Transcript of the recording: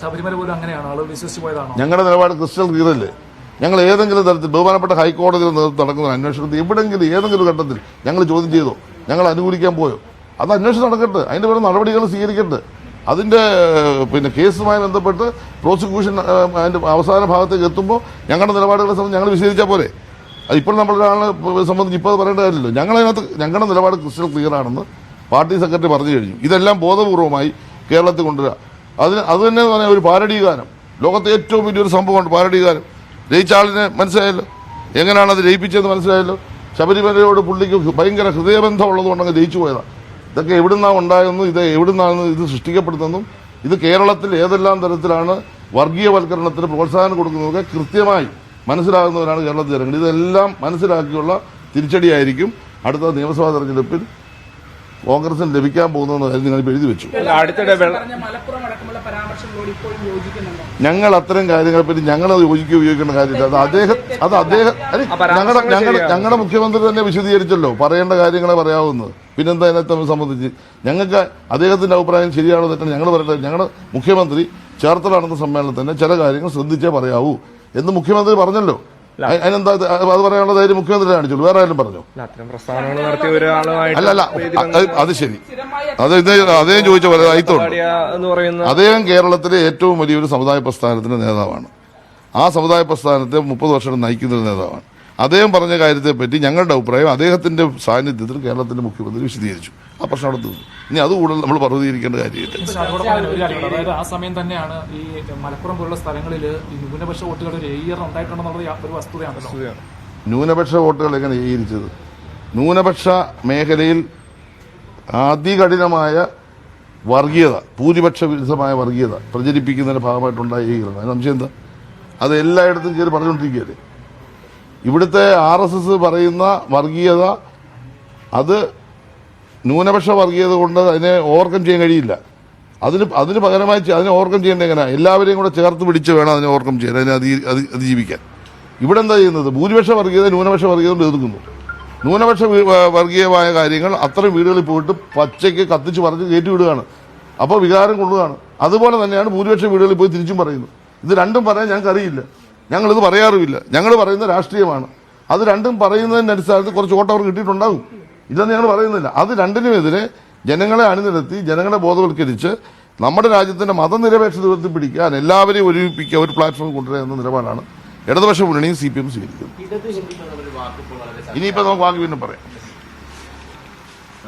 അങ്ങനെയാണ്? പോയതാണ്? ഞങ്ങളുടെ നിലപാട് ക്രിസ്റ്റൽ ക്ലിയർ അല്ലേ ഞങ്ങൾ ഏതെങ്കിലും തരത്തിൽ ബഹുമാനപ്പെട്ട ഹൈക്കോടതിയിൽ നടക്കുന്ന അന്വേഷണത്തിൽ എവിടെങ്കിലും ഏതെങ്കിലും ഘട്ടത്തിൽ ഞങ്ങൾ ചോദ്യം ചെയ്തോ. ഞങ്ങൾ അനുകൂലിക്കാൻ പോയോ? അത് അന്വേഷണം നടക്കട്ടെ. അതിന്റെ പേര് നടപടികൾ സ്വീകരിക്കട്ടെ. അതിന്റെ പിന്നെ കേസുമായി ബന്ധപ്പെട്ട് പ്രോസിക്യൂഷൻ അതിന്റെ അവസാന ഭാഗത്തേക്ക് എത്തുമ്പോൾ ഞങ്ങളുടെ നിലപാടുകളെ സംബന്ധിച്ച് ഞങ്ങൾ വിശദീകരിച്ചാൽ പോരെ. ഇപ്പോൾ നമ്മളൊരാളെ സംബന്ധിച്ച് ഇപ്പോൾ അത് പറയേണ്ട കാര്യമില്ലല്ലോ. ഞങ്ങളതിനകത്ത് ഞങ്ങളുടെ നിലപാട് ക്രിസ്റ്റൽ ക്ലിയർ ആണെന്ന് പാർട്ടി സെക്രട്ടറി പറഞ്ഞു കഴിഞ്ഞു. ഇതെല്ലാം ബോധപൂർവമായി കേരളത്തിൽ കൊണ്ടുവരിക അതിന് അത് തന്നെ പറഞ്ഞാൽ ഒരു പാരഡി ഗാനം ലോകത്തെ ഏറ്റവും വലിയൊരു സംഭവമാണ് പാരഡി ഗാനം ജയിച്ച ആളിനെ മനസ്സിലായല്ലോ? എങ്ങനെയാണ് അത് ജയിപ്പിച്ചതെന്ന് മനസ്സിലായല്ലോ? ശബരിമലയോട് പുള്ളിക്ക് ഭയങ്കര ഹൃദയബന്ധം ഉള്ളതുകൊണ്ടങ്ങ് ജയിച്ചു പോയതാണ് ഇതൊക്കെ എവിടുന്നാണ് ഉണ്ടായതെന്നും ഇത് എവിടുന്നാണ് ഇത് സൃഷ്ടിക്കപ്പെടുന്നതെന്നും ഇത് കേരളത്തിൽ ഏതെല്ലാം തരത്തിലാണ് വർഗീയവൽക്കരണത്തിന് പ്രോത്സാഹനം കൊടുക്കുന്നതൊക്കെ കൃത്യമായി മനസ്സിലാകുന്നവരാണ് കേരളത്തിൽ ജനങ്ങൾ. ഇതെല്ലാം മനസ്സിലാക്കിയുള്ള തിരിച്ചടിയായിരിക്കും അടുത്ത നിയമസഭാ തെരഞ്ഞെടുപ്പിൽ കോൺഗ്രസിന് ലഭിക്കാൻ പോകുന്നതെന്ന് കാര്യം നിങ്ങൾ എഴുതി വെച്ചു. അടുത്തിടെ മലപ്പുറം അടക്കമുള്ള പരാമർശങ്ങളോട് ഇപ്പോഴും യോജിക്കുന്നുണ്ടോ? ഞങ്ങൾ അത്തരം കാര്യങ്ങളെ പറ്റി ഞങ്ങൾ യോജിക്കുക ഉപയോഗിക്കേണ്ട കാര്യമില്ല. അത് അദ്ദേഹം അത് അദ്ദേഹം ഞങ്ങളുടെ ഞങ്ങളുടെ ഞങ്ങളുടെ മുഖ്യമന്ത്രി തന്നെ വിശദീകരിച്ചല്ലോ. പറയേണ്ട കാര്യങ്ങളെ പറയാവുന്നത്. പിന്നെന്താ അതിനെ തമ്മിൽ സംബന്ധിച്ച്? ഞങ്ങൾക്ക് അദ്ദേഹത്തിന്റെ അഭിപ്രായം ശരിയാണോ തെറ്റാണ് ഞങ്ങൾ പറയട്ടെ. ഞങ്ങളുടെ മുഖ്യമന്ത്രി ചേർത്തല നടന്ന സമ്മേളനത്തിൽ തന്നെ ചില കാര്യങ്ങൾ ശ്രദ്ധിച്ചേ പറയാവൂ എന്ന് മുഖ്യമന്ത്രി പറഞ്ഞല്ലോ. അതിനെന്താ? അത് പറയാനുള്ള ധൈര്യം മുഖ്യമന്ത്രി കാണിച്ചുള്ളൂ. വേറെ ആരും പറഞ്ഞു? അല്ല, അല്ല അത് ശരി. അത് അദ്ദേഹം ചോദിച്ച പോലെ അയിത്തുണ്ട് അദ്ദേഹം കേരളത്തിലെ ഏറ്റവും വലിയൊരു സമുദായ പ്രസ്ഥാനത്തിന്റെ നേതാവാണ്. ആ സമുദായ പ്രസ്ഥാനത്തെ മുപ്പത് വർഷം നയിക്കുന്ന ഒരു നേതാവാണ്. അദ്ദേഹം പറഞ്ഞ കാര്യത്തെ പറ്റി ഞങ്ങളുടെ അഭിപ്രായം അദ്ദേഹത്തിന്റെ സാന്നിധ്യത്തിൽ കേരളത്തിന്റെ മുഖ്യമന്ത്രി വിശദീകരിച്ചു. ആ പ്രശ്നം അവിടെ തീർന്നു. ഇനി അത് കൂടുതൽ നമ്മൾ പർവതീകരിക്കേണ്ട കാര്യമില്ല. അതായത് ആ സമയം തന്നെയാണ് ഈ മലപ്പുറം പോലുള്ള സ്ഥലങ്ങളിൽ ന്യൂനപക്ഷ ഒരു ഉണ്ടായിട്ടുണ്ടെന്നുള്ളത് ഒരു വസ്തുതയാണല്ലോ. ന്യൂനപക്ഷ വോട്ടുകൾ എങ്ങനെ ഏകീകരിച്ചത്? ന്യൂനപക്ഷ മേഖലയിൽ അതികഠിനമായ വർഗീയത ഭൂരിപക്ഷ വിരുദ്ധമായ വർഗീയത പ്രചരിപ്പിക്കുന്നതിന്റെ ഭാഗമായിട്ടുണ്ടായ ഏകീകരണം. അതിന് സംശയം എന്താ? അത് എല്ലായിടത്തും കയറി പറഞ്ഞുകൊണ്ടിരിക്കുകയല്ലേ? ഇവിടുത്തെ ആർ എസ് എസ് പറയുന്ന വർഗീയത അത് ന്യൂനപക്ഷ വർഗീയത കൊണ്ട് അതിനെ ഓവർകം ചെയ്യാൻ കഴിയില്ല. അതിന് അതിന് പകരമായി അതിനെ ഓവർകം ചെയ്യേണ്ട എങ്ങനെ? എല്ലാവരെയും കൂടെ ചേർത്ത് പിടിച്ച് വേണം അതിനെ ഓവർകം ചെയ്യാൻ അതിനെ അതി അതി- അതിജീവിക്കാൻ. ഇവിടെ എന്താ ചെയ്യുന്നത്? ഭൂരിപക്ഷ വർഗീയത ന്യൂനപക്ഷ വർഗീയത എതിർക്കുന്നു. ന്യൂനപക്ഷ വർഗീയമായ കാര്യങ്ങൾ അത്തരം വീടുകളിൽ പോയിട്ട് പച്ചയ്ക്ക് കത്തിച്ച് പറഞ്ഞ് കയറ്റി വിടുകയാണ്. അപ്പോൾ വികാരം കൊള്ളുകയാണ്. അതുപോലെ തന്നെയാണ് ഭൂരിപക്ഷ വീടുകളിൽ പോയി തിരിച്ചും പറയുന്നത് ഇത് രണ്ടും പറയാൻ ഞങ്ങൾക്ക് അറിയില്ല ഞങ്ങളിത് പറയാറുമില്ല. ഞങ്ങൾ പറയുന്ന രാഷ്ട്രീയമാണ്. അത് രണ്ടും പറയുന്നതിന്റെ അടിസ്ഥാനത്തിൽ കുറച്ച് വോട്ട് അവർ കിട്ടിയിട്ടുണ്ടാകും ഇതെന്ന് ഞങ്ങൾ പറയുന്നില്ല. അത് രണ്ടിനുമെതിരെ ജനങ്ങളെ അണിനിരത്തി ജനങ്ങളെ ബോധവൽക്കരിച്ച് നമ്മുടെ രാജ്യത്തിന്റെ മതനിരപേക്ഷത പിടിക്കാൻ എല്ലാവരെയും ഒരുമിപ്പിക്കുക ഒരു പ്ലാറ്റ്ഫോം കൊണ്ടുവരിക എന്ന നിലപാടാണ് ഇടതുപക്ഷ മുന്നണിയും സി പി എം സ്വീകരിക്കുന്നത്. ഇനിയിപ്പോൾ നമുക്ക് ബാക്കി പിന്നെ പറയാം.